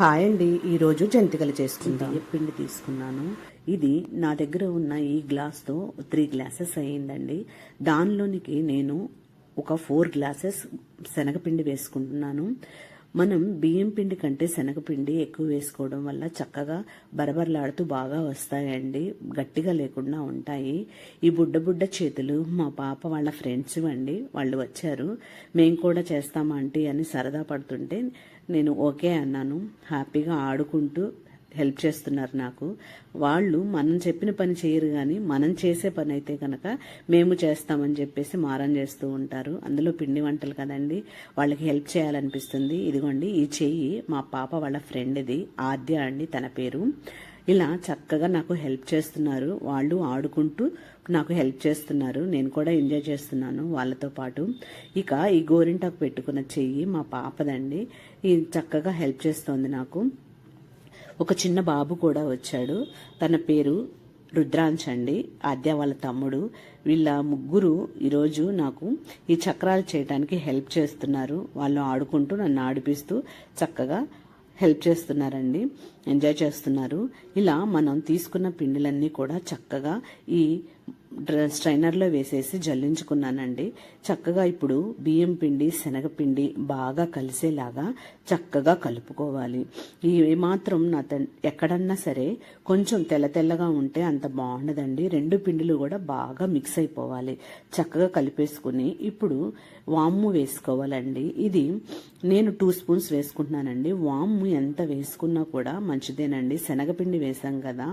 Hi అండి ఈరోజు జంతికలు చేసుకుందాం. పిండి తీసుకున్నాను. ఇది నా దగ్గర ఉన్న ఈ గ్లాస్తో త్రీ గ్లాసెస్ అయ్యిందండి. దానిలోనికి నేను ఒక ఫోర్ గ్లాసెస్ శనగపిండి వేసుకుంటున్నాను. మనం బియ్యం పిండి కంటే శనగపిండి ఎక్కువ వేసుకోవడం వల్ల చక్కగా బరబరలాడుతూ బాగా వస్తాయండి. గట్టిగా లేకుండా ఉంటాయి. ఈ బుడ్డ బుడ్డ చేతులు మా పాప వాళ్ళ ఫ్రెండ్స్ అండి. వాళ్ళు వచ్చారు. మేము కూడా చేస్తామా ఆంటీ అని సరదా పడుతుంటే నేను ఓకే అన్నాను. హ్యాపీగా ఆడుకుంటూ హెల్ప్ చేస్తున్నారు నాకు. వాళ్ళు మనం చెప్పిన పని చేయరు కానీ మనం చేసే పని అయితే కనుక మేము చేస్తామని చెప్పేసి మారం చేస్తూ ఉంటారు. అందులో పిండి వంటలు కదండి వాళ్ళకి హెల్ప్ చేయాలనిపిస్తుంది. ఇదిగోండి ఈ చెయ్యి మా పాప వాళ్ళ ఫ్రెండ్ది ఆద్య అండి తన పేరు. ఇలా చక్కగా నాకు హెల్ప్ చేస్తున్నారు. వాళ్ళు ఆడుకుంటూ నాకు హెల్ప్ చేస్తున్నారు. నేను కూడా ఎంజాయ్ చేస్తున్నాను వాళ్ళతో పాటు. ఇక ఈ గోరింటాకు పెట్టుకున్న చెయ్యి మా పాపదండి. ఈ చక్కగా హెల్ప్ చేస్తోంది నాకు. ఒక చిన్న బాబు కూడా వచ్చాడు. తన పేరు రుద్రాంశ్ అండి. ఆద్య వాళ్ళ తమ్ముడు. వీళ్ళ ముగ్గురు ఈరోజు నాకు ఈ చక్రాలు చేయడానికి హెల్ప్ చేస్తున్నారు. వాళ్ళు ఆడుకుంటూ నన్ను ఆడిపిస్తూ చక్కగా హెల్ప్ చేస్తున్నారండి. ఎంజాయ్ చేస్తున్నారు. ఇలా మనం తీసుకున్న పిండిలన్నీ కూడా చక్కగా ఈ స్ట్రైనర్లో వేసేసి జల్లించుకున్నానండి. చక్కగా ఇప్పుడు బియ్యం పిండి శనగపిండి బాగా కలిసేలాగా చక్కగా కలుపుకోవాలి. ఈ మాత్రం నా త- ఎక్కడన్నా సరే కొంచెం తెల్ల తెల్లగా ఉంటే అంత బాగుండదండి. రెండు పిండిలు కూడా బాగా మిక్స్ అయిపోవాలి. చక్కగా కలిపేసుకుని ఇప్పుడు వాము వేసుకోవాలండి. ఇది నేను టూ స్పూన్స్ వేసుకుంటున్నానండి. వాము ఎంత వేసుకున్నా కూడా మంచిదేనండి. శనగపిండి వేసాం కదా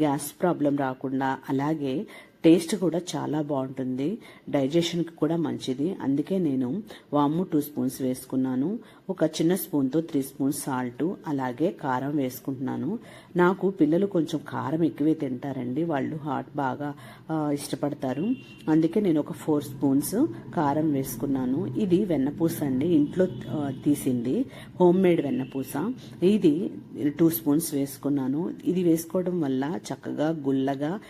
గ్యాస్ ప్రాబ్లం రాకుండా అలాగే టేస్ట్ కూడా చాలా బాగుంటుంది. డైజెషన్కి కూడా మంచిది. అందుకే నేను వాము టూ స్పూన్స్ వేసుకున్నాను. ఒక చిన్న స్పూన్తో త్రీ స్పూన్స్ సాల్ట్ అలాగే కారం వేసుకుంటున్నాను. నాకు పిల్లలు కొంచెం కారం ఎక్కువే తింటారండి. వాళ్ళు హాట్ బాగా ఇష్టపడతారు. అందుకే నేను ఒక ఫోర్ స్పూన్స్ కారం వేసుకున్నాను. ఇది వెన్నపూస అండి. ఇంట్లో తీసింది. హోమ్ మేడ్ వెన్నపూస. ఇది టూ స్పూన్స్ వేసుకున్నాను. ఇది వేసుకోవడం వల్ల చక్కగా గుల్లగా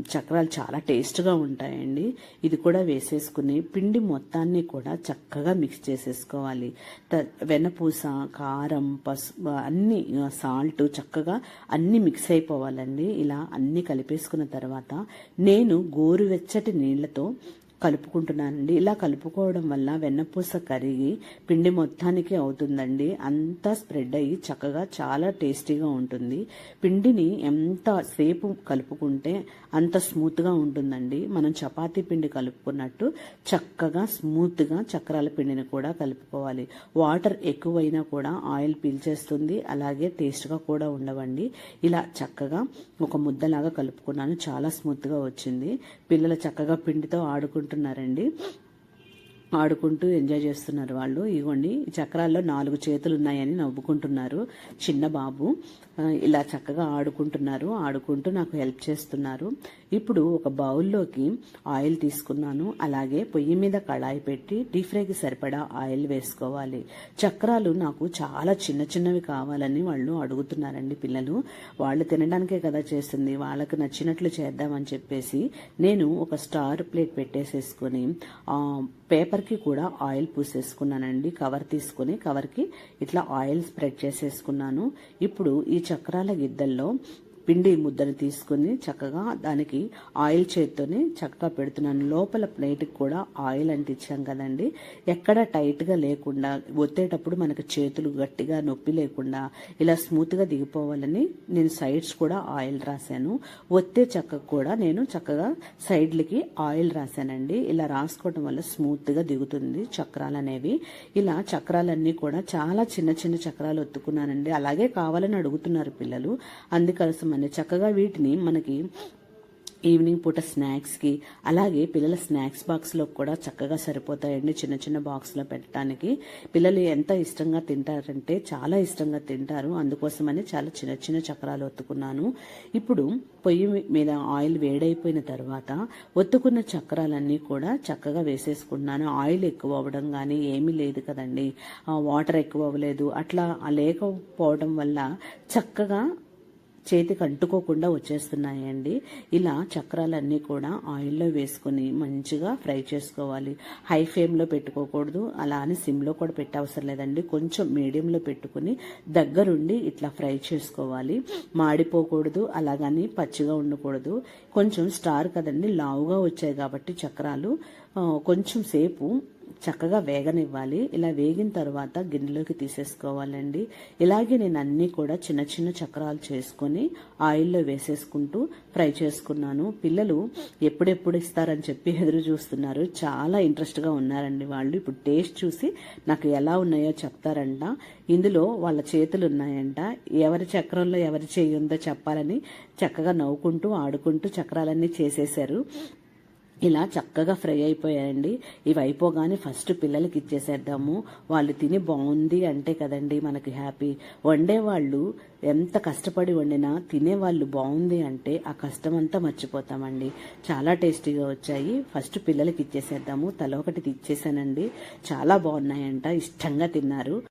చక్రాలు చాలా చాలా టేస్ట్గా ఉంటాయండి. ఇది కూడా వేసేసుకుని పిండి మొత్తాన్ని కూడా చక్కగా మిక్స్ చేసేసుకోవాలి. త- వెనపూస కారం పసుపు అన్ని సాల్ట్ చక్కగా అన్ని మిక్స్ అయిపోవాలండి. ఇలా అన్ని కలిపేసుకున్న తర్వాత నేను గోరువెచ్చటి నీళ్ళతో కలుపుకుంటున్నానండి. ఇలా కలుపుకోవడం వల్ల వెన్నపూస కరిగి పిండి మొత్తానికి అవుతుందండి. అంతా స్ప్రెడ్ అయ్యి చక్కగా చాలా టేస్టీగా ఉంటుంది. పిండిని ఎంత సేపు కలుపుకుంటే అంత స్మూత్గా ఉంటుందండి. మనం చపాతీ పిండి కలుపుకున్నట్టు చక్కగా స్మూత్గా చక్రాల పిండిని కూడా కలుపుకోవాలి. వాటర్ ఎక్కువైనా కూడా ఆయిల్ పీల్చేస్తుంది. అలాగే టేస్ట్గా కూడా ఉండవండి. ఇలా చక్కగా ఒక ముద్దలాగా కలుపుకున్నాను. చాలా స్మూత్గా వచ్చింది. పిల్లలు చక్కగా పిండితో అనుకుంటున్నారండి. ఆడుకుంటూ ఎంజాయ్ చేస్తున్నారు వాళ్ళు. ఇగోండి ఈ చక్రాల్లో నాలుగు చేతులు ఉన్నాయని నవ్వుకుంటున్నారు చిన్న బాబు. ఇలా చక్కగా ఆడుకుంటున్నారు ఆడుకుంటూ నాకు హెల్ప్ చేస్తున్నారు. ఇప్పుడు ఒక బౌల్లోకి ఆయిల్ తీసుకున్నాను. అలాగే పొయ్యి మీద కళాయి పెట్టి డీప్ ఫ్రైకి సరిపడా ఆయిల్ వేసుకోవాలి. చక్రాలు నాకు చాలా చిన్న చిన్నవి కావాలని వాళ్ళు అడుగుతున్నారండి పిల్లలు. వాళ్ళు తినడానికే కదా చేస్తుంది. వాళ్ళకు నచ్చినట్లు చేద్దామని చెప్పేసి నేను ఒక స్టార్ ప్లేట్ పెట్టేసేసుకొని పేపర్ పేపర్కి కూడా ఆయిల్ పూసేసుకున్నానండి. కవర్ తీసుకుని కవర్కి ఇట్లా ఆయిల్ స్ప్రెడ్ చేసేసుకున్నాను. ఇప్పుడు ఈ చక్రాల గిద్దల్లో పిండి ముద్దని తీసుకుని చక్కగా దానికి ఆయిల్ చేత్తోనే చక్కగా పెడుతున్నాను. లోపల ప్లేట్కి కూడా ఆయిల్ అంటించాం కదండి. ఎక్కడ టైట్గా లేకుండా ఒత్తేటప్పుడు మనకు చేతులు గట్టిగా నొప్పి లేకుండా ఇలా స్మూత్గా దిగిపోవాలని నేను సైడ్స్ కూడా ఆయిల్ రాశాను. ఒత్తే చక్కకు కూడా నేను చక్కగా సైడ్లకి ఆయిల్ రాశానండి. ఇలా రాసుకోవడం వల్ల స్మూత్గా దిగుతుంది చక్రాలు అనేవి ఇలా చక్రాలన్నీ కూడా చాలా చిన్న చిన్న చక్రాలు ఒత్తుకున్నానండి. అలాగే కావాలని అడుగుతున్నారు పిల్లలు. అందుకోసమని చక్కగా వీటిని మనకి ఈవినింగ్ పూట స్నాక్స్కి అలాగే పిల్లల స్నాక్స్ బాక్స్లో కూడా చక్కగా సరిపోతాయండి. చిన్న చిన్న బాక్స్లో పెట్టడానికి. పిల్లలు ఎంత ఇష్టంగా తింటారంటే చాలా ఇష్టంగా తింటారు. అందుకోసమని చాలా చిన్న చిన్న చక్రాలు ఒత్తుకున్నాను. ఇప్పుడు పొయ్యి మీద ఆయిల్ వేడైపోయిన తర్వాత ఒత్తుకున్న చక్రాలన్నీ కూడా చక్కగా వేసేసుకున్నాను ఆయిల్ ఎక్కువ అవ్వడం కానీ ఏమీ లేదు కదండి. ఆ, వాటర్ ఎక్కువ అవ్వలేదు. అట్లా లేకపోవడం వల్ల చక్కగా చేతికి అంటుకోకుండా వచ్చేస్తున్నాయండి. ఇలా చక్రాలన్నీ కూడా ఆయిల్లో వేసుకొని మంచిగా ఫ్రై చేసుకోవాలి. హై ఫ్లేమ్లో పెట్టుకోకూడదు. అలా అని సిమ్లో కూడా పెట్టవసరం లేదండి. కొంచెం మీడియంలో పెట్టుకుని దగ్గరుండి ఇట్లా ఫ్రై చేసుకోవాలి. మాడిపోకూడదు అలాగని పచ్చిగా ఉండకూడదు. కొంచెం స్టార్ కదండి లావుగా వచ్చాయి కాబట్టి చక్రాలు. కొంచెం సేపు చక్కగా వేగనివ్వాలి. ఇలా వేగిన తర్వాత గిన్నెలోకి తీసేసుకోవాలండి. ఇలాగే నేను అన్నీ కూడా చిన్న చిన్న చక్రాలు చేసుకొని ఆయిల్లో వేసేసుకుంటూ ఫ్రై చేసుకున్నాను. పిల్లలు ఎప్పుడెప్పుడు ఇస్తారని చెప్పి ఎదురు చూస్తున్నారు. చాలా ఇంట్రెస్ట్గా ఉన్నారండి వాళ్ళు. ఇప్పుడు టేస్ట్ చూసి నాకు ఎలా ఉన్నాయో చెప్తారంట. ఇందులో వాళ్ళ చేతులు ఉన్నాయంట. ఎవరి చక్రంలో ఎవరి చేయి ఉందో చెప్పాలని చక్కగా నవ్వుకుంటూ ఆడుకుంటూ చక్రాలన్నీ చేసేశారు. ఇలా చక్కగా ఫ్రై అయిపోయాయండి. ఇవి అయిపోగానే ఫస్ట్ పిల్లలకి ఇచ్చేసేద్దాము. వాళ్ళు తిని బాగుంది అంటే కదండి మనకి హ్యాపీ. వండేవాళ్ళు ఎంత కష్టపడి వండినా తినేవాళ్ళు బాగుంది అంటే ఆ కష్టం అంతా మర్చిపోతామండి. చాలా టేస్టీగా వచ్చాయి. ఫస్ట్ పిల్లలకి ఇచ్చేసేద్దాము. తల ఒకటి ఇచ్చేసానండి చాలా బాగున్నాయంట. ఇష్టంగా తిన్నారు.